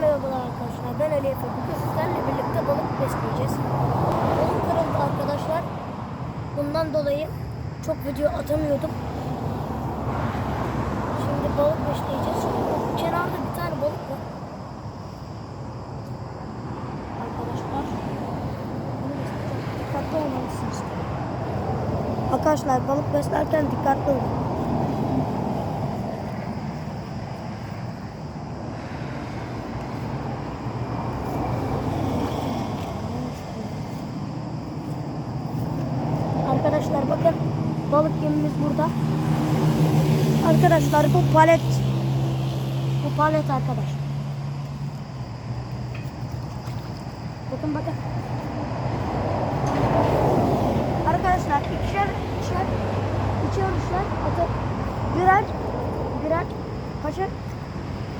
merhabalar arkadaşlar. Ben Ali Efe. Bugün sizlerle birlikte balık besleyeceğiz. Balık kırıldı arkadaşlar. Bundan dolayı çok video atamıyordum. Şimdi balık besleyeceğiz. Kenarda bir tane balık var. Arkadaşlar. Bunu besleyeceğim. Dikkatli olmalısınız. Arkadaşlar balık beslerken dikkatli olun. Arkadaşlar bakın balık yemimiz burada. Arkadaşlar bu palet. Bu palet arkadaş. Bakın bakın. Arkadaşlar ikişer ikişer ikişer üçer atıp birer birer kaçar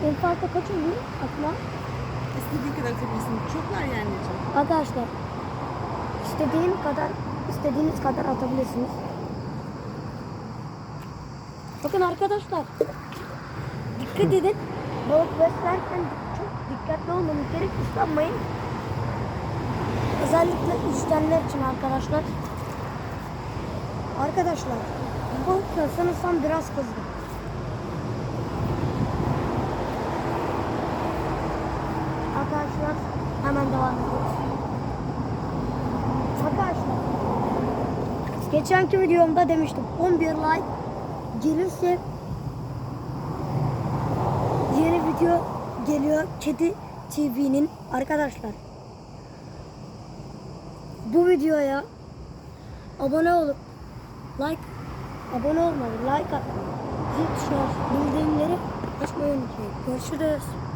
en fazla kaç oluyor atma? İstediğin kadar atabilirsin. Çoklar yani anneciğim. Arkadaşlar istediğin kadar istediğiniz kadar atabilirsiniz. Bakın arkadaşlar dikkat edin. Balık beslerken çok dikkatli olmanız gerek. Islanmayın. Özellikle üçgenler için arkadaşlar. Arkadaşlar balık sanırsam biraz kızdı. Arkadaşlar hemen devam ediyoruz. Arkadaşlar geçenki videomda demiştim 11 like gelirse yeni video geliyor Kedi TV'nin arkadaşlar. Bu videoya abone olup like abone olmayı, like atmayı, zil tuşuna bildirimleri açmayı unutmayın. Görüşürüz.